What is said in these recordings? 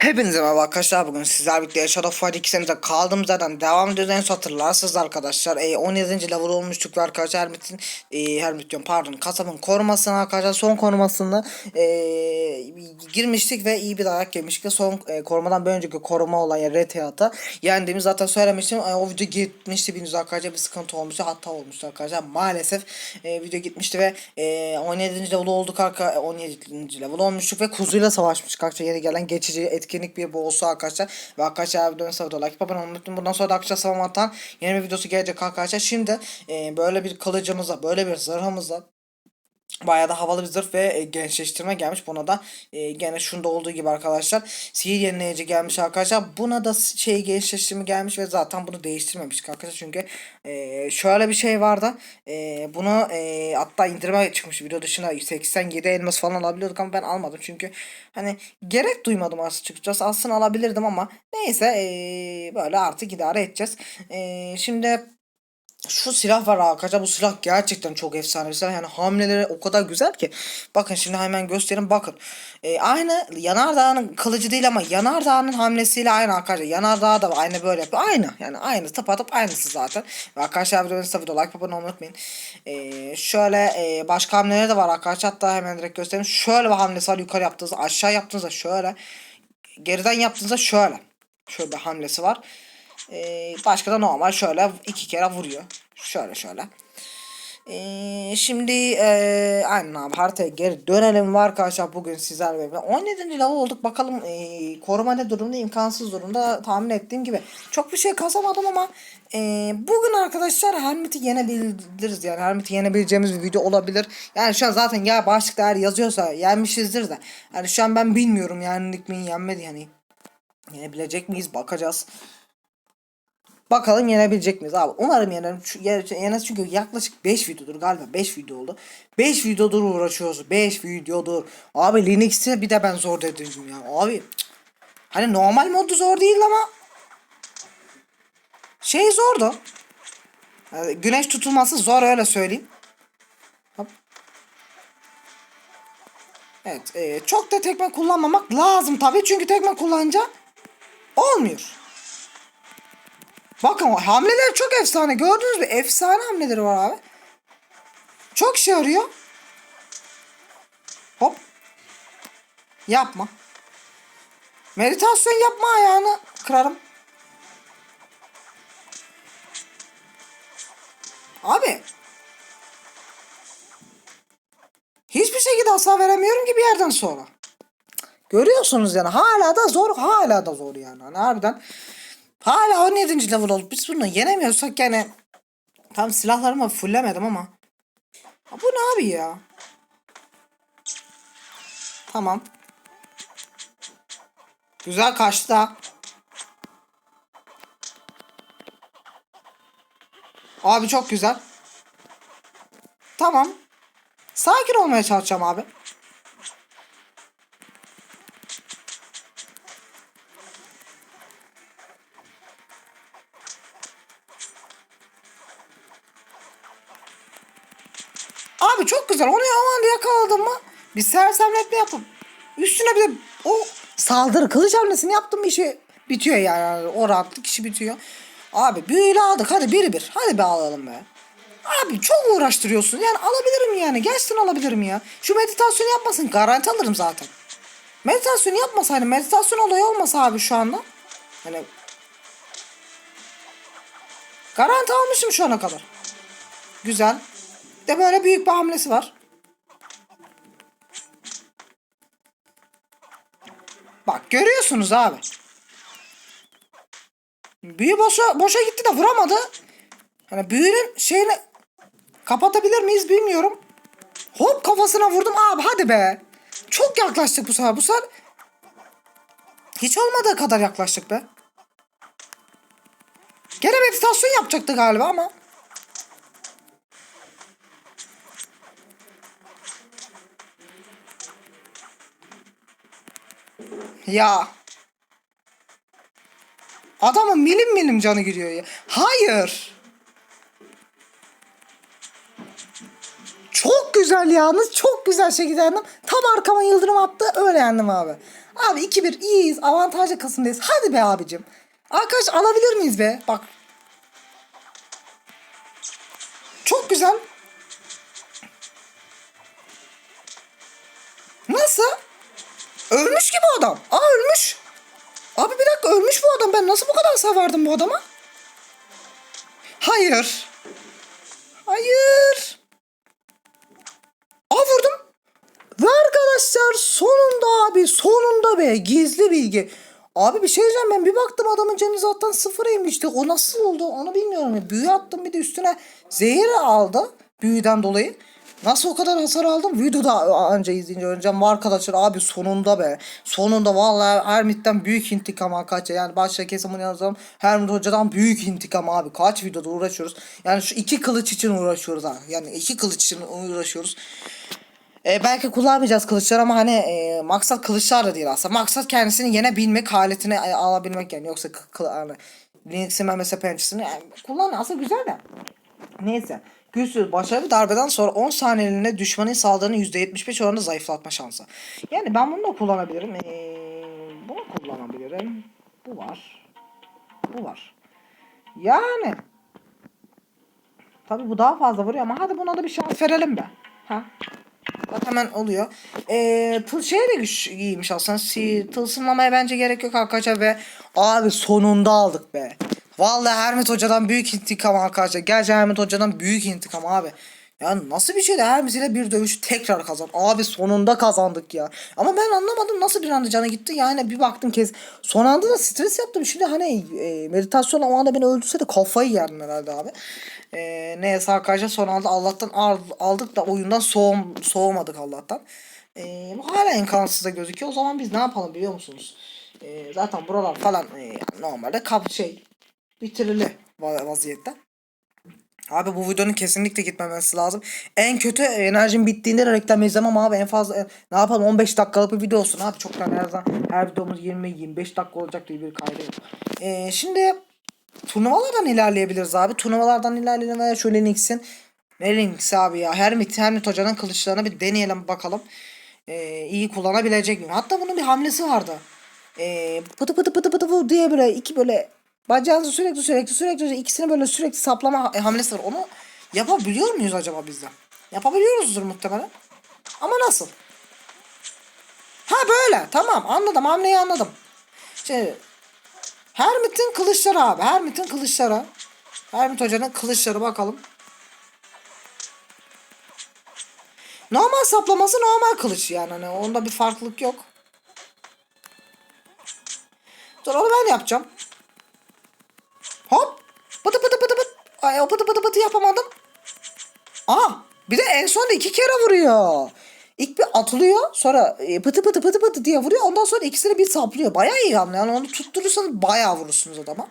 Hepinize merhaba arkadaşlar bugün sizler birlikte Shadow Fight 2 senede kaldığımız yerden devam ediyoruz en hatırlarsınız arkadaşlar e, 17. level olmuştuk arkadaşlar Hermit'in e, Hermit diyorum pardon kasabın korumasına arkadaşlar son korumasını e, girmiştik ve iyi bir dayak yemiştik ve son e, korumadan bir önceki koruma olan yani Hayat'a yendiğimi zaten söylemiştim e, o video gitmişti bildiğiniz arkadaşlar bir sıkıntı olmuştu hatta olmuştu arkadaşlar maalesef e, video gitmişti ve e, 17. level olduk arkadaşlar 17. level olmuştuk ve kuzuyla savaşmıştık arkadaşlar yeni gelen geçici etkinlik bir bu olsa arkadaşlar. Ve arkadaşlar videonun sonunda like abone olmayı unutmayın. Bundan sonra da arkadaşlar savunmadan yeni bir videosu gelecek arkadaşlar. Şimdi e, böyle bir kılıcımıza böyle bir zırhımıza Bayağı da havalı bir zırh ve e, gençleştirme gelmiş. Buna da e, gene şunda olduğu gibi arkadaşlar sihir yenileyici gelmiş arkadaşlar. Buna da şey gençleştirme gelmiş ve zaten bunu değiştirmemiş arkadaşlar. Çünkü e, şöyle bir şey vardı. E, bunu e, hatta indirime çıkmış video dışına 87 elmas falan alabiliyorduk ama ben almadım. Çünkü hani gerek duymadım açıkçası. Aslında alabilirdim ama neyse e, böyle artık idare edeceğiz. E, şimdi şu silah var arkadaşlar bu silah gerçekten çok efsane bir silah. Yani hamleleri o kadar güzel ki. Bakın şimdi hemen göstereyim bakın. Ee, aynı yanardağın kılıcı değil ama yanardağın hamlesiyle aynı arkadaşlar. Yanardağ da aynı böyle yapıyor. Aynı yani aynı tıpatıp aynısı zaten. Ve arkadaşlar videonun video like olmayı unutmayın. Ee, şöyle e, başka hamleleri de var arkadaşlar. Hatta hemen direkt göstereyim. Şöyle bir hamlesi var. Yukarı yaptığınızda aşağı yaptığınızda şöyle. Geriden yaptığınızda şöyle. Şöyle bir hamlesi var ee, başka da normal şöyle iki kere vuruyor. Şöyle şöyle. Ee, şimdi e, aynen abi haritaya geri dönelim. Var arkadaşlar bugün sizler ve 17. level olduk. Bakalım e, koruma ne durumda imkansız durumda tahmin ettiğim gibi. Çok bir şey kazamadım ama e, bugün arkadaşlar Hermit'i yenebiliriz. Yani Hermit'i yenebileceğimiz bir video olabilir. Yani şu an zaten ya başlıkta eğer yazıyorsa yenmişizdir de. Yani şu an ben bilmiyorum yendik mi yenmedi. Yani yenebilecek miyiz? Bakacağız Bakalım yenebilecek miyiz abi? Umarım yenerim. Yeneriz çünkü yaklaşık 5 videodur galiba. 5 video oldu. 5 videodur uğraşıyoruz. 5 videodur. Abi Linux'te bir de ben zor dedim ya. Abi hani normal modu zor değil ama şey zordu. Yani güneş tutulması zor öyle söyleyeyim. Evet. E, çok da tekme kullanmamak lazım tabii. Çünkü tekme kullanınca olmuyor. Bakın hamleler çok efsane. Gördünüz mü? Efsane hamleleri var abi. Çok işe yarıyor. Hop. Yapma. Meditasyon yapma ayağını kırarım. Abi. Hiçbir şekilde hasar veremiyorum ki bir yerden sonra. Görüyorsunuz yani hala da zor hala da zor yani. Hani harbiden Hala 17. level olup biz bunu yenemiyorsak yani tam silahlarımı fulllemedim ama ha, bu ne abi ya? Tamam. Güzel kaçtı ha. Abi çok güzel. Tamam. Sakin olmaya çalışacağım abi. Abi çok güzel. Onu aman yakaladım mı? Bir sersemletme yapıp üstüne bir de o saldırı kılıç hamlesini yaptım işi bitiyor yani. O rahatlık işi bitiyor. Abi büyüyle aldık. Hadi biri bir. Hadi bir alalım be. Abi çok uğraştırıyorsun. Yani alabilirim yani. Gerçekten alabilirim ya. Şu meditasyonu yapmasın. Garanti alırım zaten. Meditasyon yapmasa hani meditasyon olayı olmasa abi şu anda. Hani garanti almışım şu ana kadar. Güzel de böyle büyük bir hamlesi var. Bak görüyorsunuz abi. Büyü boşa, boşa gitti de vuramadı. Hani büyünün şeyini kapatabilir miyiz bilmiyorum. Hop kafasına vurdum abi hadi be. Çok yaklaştık bu sefer. Bu sefer hiç olmadığı kadar yaklaştık be. Gene meditasyon yapacaktı galiba ama. Ya. Adamın milim milim canı giriyor ya. Hayır. Çok güzel yalnız. Çok güzel şekilde yendim. Tam arkama yıldırım attı. Öyle yendim abi. Abi 2-1 iyiyiz. Avantajlı kısımdayız. Hadi be abicim. Arkadaş alabilir miyiz be? Bak. Çok güzel. Nasıl? Ölmüş gibi adam. Aa ölmüş. Abi bir dakika ölmüş bu adam. Ben nasıl bu kadar severdim bu adama? Hayır. Hayır. Aa vurdum. Ve arkadaşlar sonunda abi sonunda be gizli bilgi. Abi bir şey diyeceğim ben bir baktım adamın canı zaten sıfıra inmişti. O nasıl oldu onu bilmiyorum. Büyü attım bir de üstüne zehir aldı büyüden dolayı. Nasıl o kadar hasar aldım? Videoda anca izleyince öğreneceğim. Arkadaşlar abi sonunda be. Sonunda vallahi Hermit'ten büyük intikam arkadaşlar. Yani başta kesin bunu yazalım. Hermit Hoca'dan büyük intikam abi. Kaç videoda uğraşıyoruz. Yani şu iki kılıç için uğraşıyoruz ha. Yani iki kılıç için uğraşıyoruz. E, belki kullanmayacağız kılıçlar ama hani e, maksat kılıçlar da değil aslında. Maksat kendisini yenebilmek, haletini e, alabilmek yani. Yoksa yani, Linux'in memesi pençesini yani, kullan aslında güzel de. Neyse. Güçsüz başarılı darbeden sonra 10 saniyeliğine düşmanın saldırını %75 oranında zayıflatma şansı. Yani ben bunu da kullanabilirim. Ee, bunu kullanabilirim. Bu var. Bu var. Yani. Tabi bu daha fazla vuruyor ama hadi buna da bir şans verelim be. Ha. Bak hemen oluyor. Ee, tıl şey de güç iyiymiş aslında. Si, tılsımlamaya bence gerek yok arkadaşlar ve abi sonunda aldık be. Vallahi Hermit Hoca'dan büyük intikam arkadaşlar. Gerçi Hermit Hoca'dan büyük intikam abi. Ya nasıl bir şeydi Hermit ile bir dövüşü tekrar kazan. Abi sonunda kazandık ya. Ama ben anlamadım nasıl bir anda canı gitti. Yani bir baktım kez. Son anda da stres yaptım. Şimdi hani e, meditasyon o anda beni öldürse de kafayı yerdim herhalde abi. E, neyse arkadaşlar son anda Allah'tan al- aldık da oyundan soğum, soğumadık Allah'tan. E, bu hala imkansıza gözüküyor. O zaman biz ne yapalım biliyor musunuz? E, zaten buralar falan e, normalde kap şey bitirili va- vaziyette. Abi bu videonun kesinlikle gitmemesi lazım. En kötü enerjim bittiğinde de reklam izlemem abi. En fazla e, ne yapalım 15 dakikalık bir video olsun abi. Çok yani her zaman her videomuz 20-25 dakika olacak diye bir kaydı. Ee, şimdi turnuvalardan ilerleyebiliriz abi. Turnuvalardan ilerleyelim ve şöyle Nix'in ne abi ya. Hermit, Hermit hocanın kılıçlarını bir deneyelim bakalım. Ee, iyi kullanabilecek mi? Hatta bunun bir hamlesi vardı. Ee, pıtı pıtı pıtı pıtı pıtı diye böyle iki böyle bacağınızı sürekli sürekli sürekli ikisini böyle sürekli saplama ha- hamlesi var. Onu yapabiliyor muyuz acaba biz de? Yapabiliyoruzdur muhtemelen. Ama nasıl? Ha böyle. Tamam anladım. Hamleyi anladım. Şimdi Hermit'in kılıçları abi. Hermit'in kılıçları. Hermit hocanın kılıçları bakalım. Normal saplaması normal kılıç yani. Hani onda bir farklılık yok. Dur onu ben yapacağım. Hop. Pıtı pıtı pıtı pıtı. Pıtı pıtı yapamadım. Aa bir de en sonunda iki kere vuruyor. İlk bir atılıyor sonra e, pıtı pıtı pıtı pıtı diye vuruyor. Ondan sonra ikisini bir saplıyor. Bayağı iyi hamle. Yani onu tutturursanız bayağı vurursunuz adama.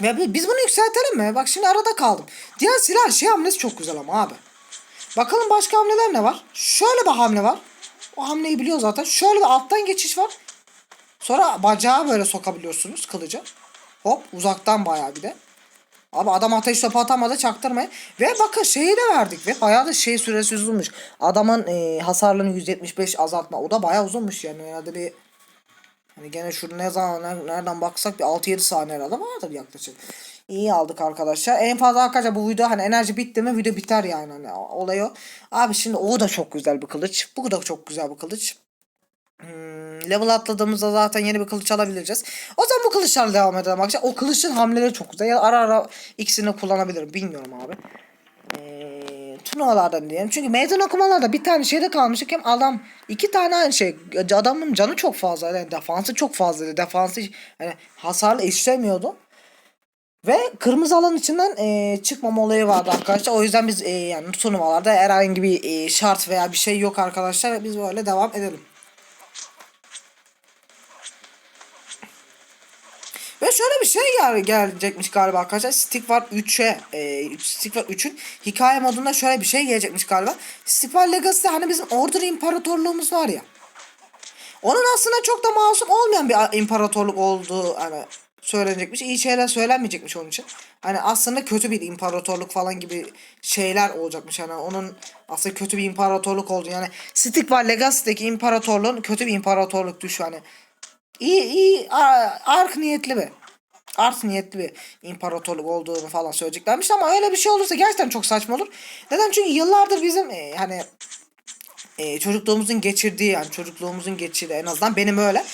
Bi- biz bunu yükseltelim mi? Bak şimdi arada kaldım. Diğer silah şey hamlesi çok güzel ama abi. Bakalım başka hamleler ne var? Şöyle bir hamle var. O hamleyi biliyor zaten. Şöyle bir alttan geçiş var. Sonra bacağı böyle sokabiliyorsunuz kılıcı. Hop uzaktan bayağı bir de. Abi adam ateş topu atamadı çaktırmayın. Ve bakın şeyi de verdik ve bayağı da şey süresi uzunmuş. Adamın e, hasarlarını 175 azaltma. O da bayağı uzunmuş yani. Herhalde bir hani gene şurada ne zaman ner- nereden baksak bir 6-7 saniye herhalde vardır yaklaşık. İyi aldık arkadaşlar. En fazla arkadaşlar bu video hani enerji bitti mi video biter yani. Hani olay o. Abi şimdi o da çok güzel bir kılıç. Bu da çok güzel bir kılıç. Hmm, level atladığımızda zaten yeni bir kılıç alabileceğiz. O zaman bu kılıçlarla devam edelim arkadaşlar. O kılıçın hamleleri çok güzel. Ya ara ara ikisini kullanabilirim. Bilmiyorum abi. Ee, turnuvalardan diyelim. Çünkü meydan okumalarda bir tane şeyde kalmıştık. Hem adam iki tane aynı şey. Adamın canı çok fazla. Yani defansı çok fazlaydı. Defansı yani hasarlı işlemiyordu. Ve kırmızı alan içinden e, çıkmama olayı vardı arkadaşlar. O yüzden biz e, yani turnuvalarda herhangi bir e, şart veya bir şey yok arkadaşlar. Biz böyle devam edelim. Ve şöyle bir şey gel gelecekmiş galiba arkadaşlar. Stick var 3'e. E, Stick var 3'ün hikaye modunda şöyle bir şey gelecekmiş galiba. Stick var Legacy'de hani bizim Order İmparatorluğumuz var ya. Onun aslında çok da masum olmayan bir imparatorluk olduğu hani söylenecekmiş. iyi şeyler söylenmeyecekmiş onun için. Hani aslında kötü bir imparatorluk falan gibi şeyler olacakmış. Hani onun aslında kötü bir imparatorluk oldu. Yani Stigma Legacy'deki imparatorluğun kötü bir imparatorluk düşü hani. İyi iyi ark niyetli bir. Art niyetli bir imparatorluk olduğunu falan söyleyeceklermiş ama öyle bir şey olursa gerçekten çok saçma olur. Neden? Çünkü yıllardır bizim e, hani e, çocukluğumuzun geçirdiği yani çocukluğumuzun geçirdiği en azından benim öyle.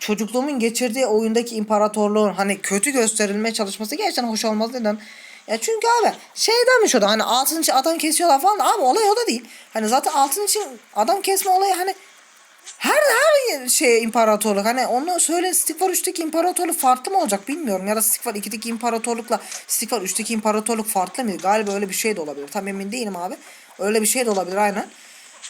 Çocukluğumun geçirdiği oyundaki imparatorluğun hani kötü gösterilmeye çalışması gerçekten hoş olmaz neden? Ya çünkü abi şey demiş o da hani altın için adam kesiyorlar falan abi olay o da değil. Hani zaten altın için adam kesme olayı hani her her şey imparatorluk hani onu söyle Stigvar 3'teki imparatorluk farklı mı olacak bilmiyorum ya da Stigvar 2'deki imparatorlukla Stigvar 3'teki imparatorluk farklı mı? Galiba öyle bir şey de olabilir. Tam emin değilim abi. Öyle bir şey de olabilir aynen.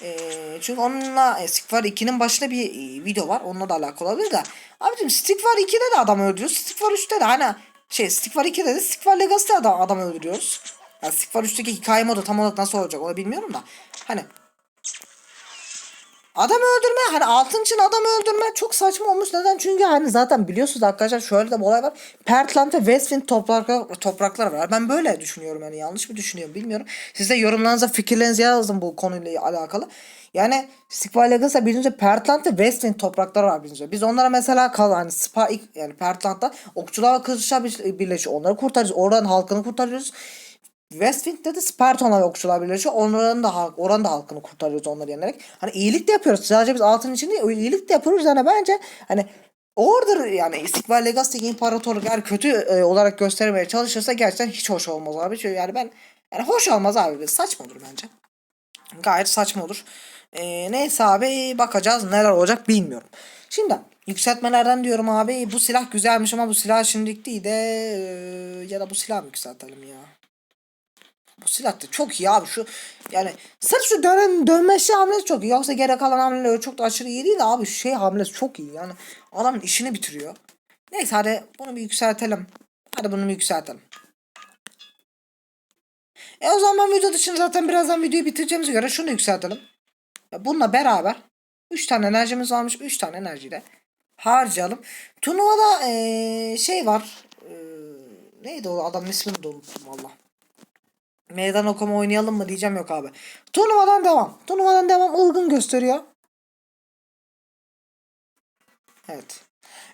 Ee, çünkü onunla e, Stigvar 2'nin başında bir e, video var. Onunla da alakalı olabilir de. Abicim Stigvar 2'de de adam öldürüyoruz. Stigvar 3'te de hani şey Stigvar 2'de de Stigvar Legacy'de adam, adam öldürüyoruz. Yani Stigvar 3'teki hikaye modu tam olarak nasıl olacak onu bilmiyorum da. Hani Adam öldürme hani altın için adam öldürme çok saçma olmuş. Neden? Çünkü hani zaten biliyorsunuz arkadaşlar şöyle de bir olay var. Pertland ve Westwind topraklar, topraklar var. Ben böyle düşünüyorum yani yanlış mı düşünüyorum bilmiyorum. Siz de yorumlarınıza fikirlerinizi yazın bu konuyla alakalı. Yani Stigval Legacy'da birinci Pertland ve Westwind toprakları var birinci. Biz onlara mesela kal hani Spa yani Pertland'da okçular kılıçlar bir- birleşiyor. Onları kurtarıyoruz. Oradan halkını kurtarıyoruz. Westwind'de de Sparton'a ve okçular birleşiyor. Onların da halk, oranın da halkını kurtarıyoruz onları yenerek. Hani iyilik de yapıyoruz. Sadece biz altın için değil, iyilik de yapıyoruz. Yani bence hani Order yani İstikbal Legacy'deki imparatorluk eğer kötü e, olarak göstermeye çalışırsa gerçekten hiç hoş olmaz abi. Çünkü yani ben yani hoş olmaz abi. Saçma olur bence. Gayet saçma olur. E, neyse abi bakacağız neler olacak bilmiyorum. Şimdi yükseltmelerden diyorum abi bu silah güzelmiş ama bu silah şimdilik değil de e, ya da bu silah mı yükseltelim ya? Bu silah da çok iyi abi şu yani sırf şu dönem dönmeşi hamlesi çok iyi. Yoksa gerek kalan hamleleri çok da aşırı iyi değil de abi şey hamlesi çok iyi. Yani adamın işini bitiriyor. Neyse hadi bunu bir yükseltelim. Hadi bunu bir yükseltelim. E o zaman video dışında zaten birazdan videoyu bitireceğimize göre şunu yükseltelim. Bununla beraber 3 tane enerjimiz varmış. 3 tane enerjiyle harcayalım. Turnuvada eee, şey var. Eee, neydi o adamın ismini de unuttum valla. Meydan okuma oynayalım mı diyeceğim yok abi. Turnuvadan devam. Turnuvadan devam ılgın gösteriyor. Evet.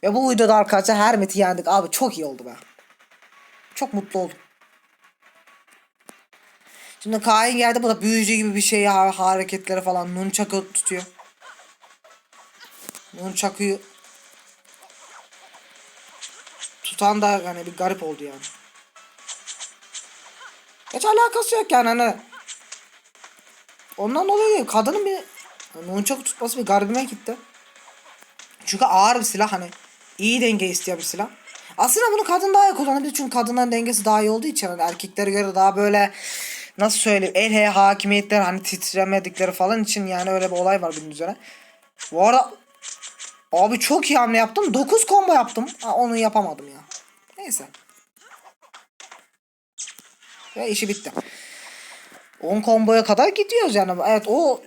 Ve bu videoda arkadaşlar Hermit'i yendik. Abi çok iyi oldu be. Çok mutlu oldum. Şimdi Kain geldi. Bu da büyücü gibi bir şey. Hareketleri falan. Nunchak'ı tutuyor. Nunchak'ı tutan da yani bir garip oldu yani. Hiç alakası yok yani hani. Ondan dolayı. Kadının bir nunchaku tutması bir garibime gitti. Çünkü ağır bir silah hani. iyi denge isteyen bir silah. Aslında bunu kadın daha iyi kullanabilir çünkü kadınların dengesi daha iyi olduğu için hani erkeklere göre daha böyle nasıl söyleyeyim el he hakimiyetler hani titremedikleri falan için yani öyle bir olay var bunun üzerine. Bu arada abi çok iyi hamle yaptım. 9 combo yaptım. Ha, onu yapamadım ya. Neyse. Ve işi bitti. 10 komboya kadar gidiyoruz yani. Evet o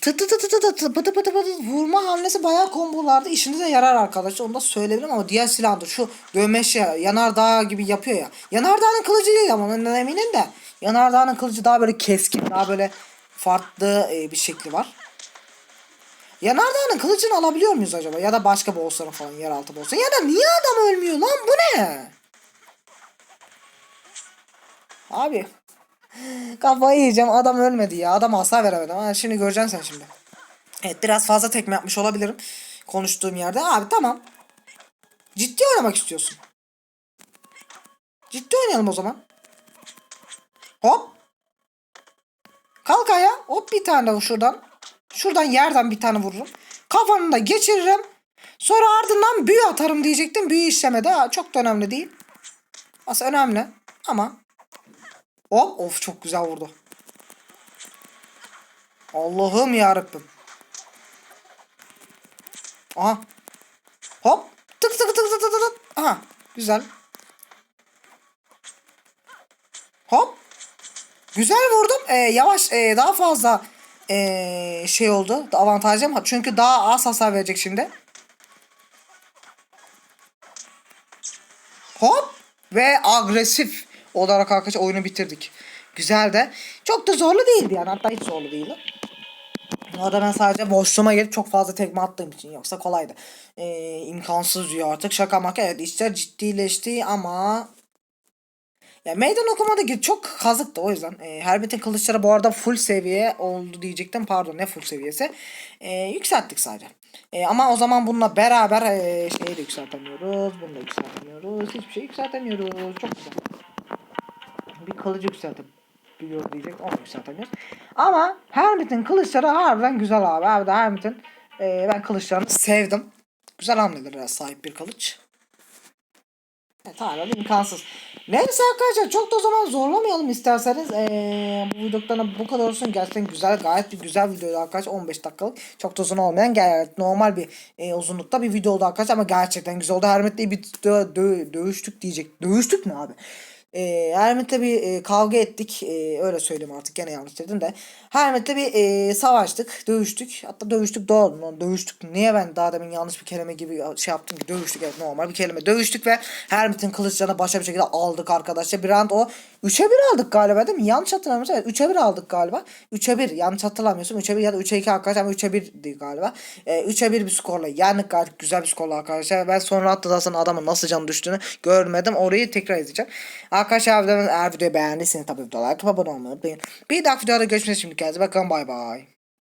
tı tı tı tı tı tı tı pıtı pıtı pıtı vurma hamlesi bayağı kombolarda işinize yarar arkadaşlar. Onu da söyleyebilirim ama diğer silahdır. Şu dövmeş ya yanardağ gibi yapıyor ya. Yanardağ'ın kılıcı değil ama ondan eminim de. Yanardağ'ın kılıcı daha böyle keskin daha böyle farklı e, bir şekli var. Yanardağ'ın kılıcını alabiliyor muyuz acaba? Ya da başka bossların falan yeraltı bossların. Ya da niye adam ölmüyor lan bu ne? Abi. Kafayı yiyeceğim. Adam ölmedi ya. Adam hasar veremedi. Ha, şimdi göreceksin sen şimdi. Evet biraz fazla tekme yapmış olabilirim. Konuştuğum yerde. Abi tamam. Ciddi oynamak istiyorsun. Ciddi oynayalım o zaman. Hop. Kalk ayağa. Hop bir tane de şuradan. Şuradan yerden bir tane vururum. Kafanı da geçiririm. Sonra ardından büyü atarım diyecektim. Büyü işlemedi. Ha, çok da önemli değil. Aslında önemli. Ama Hop of çok güzel vurdu. Allah'ım yarabbim. Aha. Hop. Tık tık tık tık tık tık. Aha. Güzel. Hop. Güzel vurdum. Ee, yavaş ee, daha fazla ee, şey oldu. Avantajım. Çünkü daha az hasar verecek şimdi. Hop ve agresif olarak arkadaşlar oyunu bitirdik. Güzel de. Çok da zorlu değildi yani hatta hiç zorlu değildi. Orada ben sadece boşluğuma gelip çok fazla tekme attığım için yoksa kolaydı. Ee, imkansız diyor artık şaka maka evet işler ciddileşti ama ya meydan okumada ki çok kazıktı o yüzden. E, Hermit'in kılıçları bu arada full seviye oldu diyecektim. Pardon ne full seviyesi. E, yükselttik sadece. E, ama o zaman bununla beraber e, şeyi de yükseltemiyoruz. Bunu da yükseltemiyoruz. Hiçbir şey yükseltemiyoruz. Çok güzel. Bir kılıcı yükseltip biliyor diyecek. Onu yükseltemiyoruz. Ama Hermit'in kılıçları harbiden güzel abi. Abi de Hermit'in e, ben kılıçlarını sevdim. Güzel hamlelere sahip bir kılıç. Evet hala imkansız. Neyse arkadaşlar çok da o zaman zorlamayalım isterseniz. Ee, bu videodan bu kadar olsun. Gerçekten güzel gayet bir güzel videoydu arkadaşlar. 15 dakikalık. Çok da uzun olmayan gayet normal bir e, uzunlukta bir video oldu arkadaşlar. Ama gerçekten güzel oldu. Hermit'le bir dö- dö- dövüştük diyecek. Dövüştük mü abi? E, Hermit'le bir e, kavga ettik. E, öyle söyleyeyim artık gene yanlış dedim de. Hermit'le bir e, savaştık. Dövüştük. Hatta dövüştük doğru. Dövüştük. Niye ben daha demin yanlış bir kelime gibi şey yaptım ki? Dövüştük evet normal bir kelime. Dövüştük ve Hermit'in kılıçlarını başa bir şekilde aldık arkadaşlar. Bir round o 3'e 1 aldık galiba değil mi? Yanlış hatırlamıyorsam evet 3'e 1 aldık galiba. 3'e 1 yanlış hatırlamıyorsam 3'e 1 ya da 3'e 2 arkadaşlar ama 3'e 1'di galiba. E, 3'e 1 bir skorla yendik gayet güzel bir skorla arkadaşlar. Ben sonra hatta zaten adamın nasıl can düştüğünü görmedim. Orayı tekrar izleyeceğim. Arkadaşlar eğer videoyu beğendiyseniz tabii videoya like abone olmayı unutmayın. Bir dahaki videoda görüşmek kendinize bakın bay bay.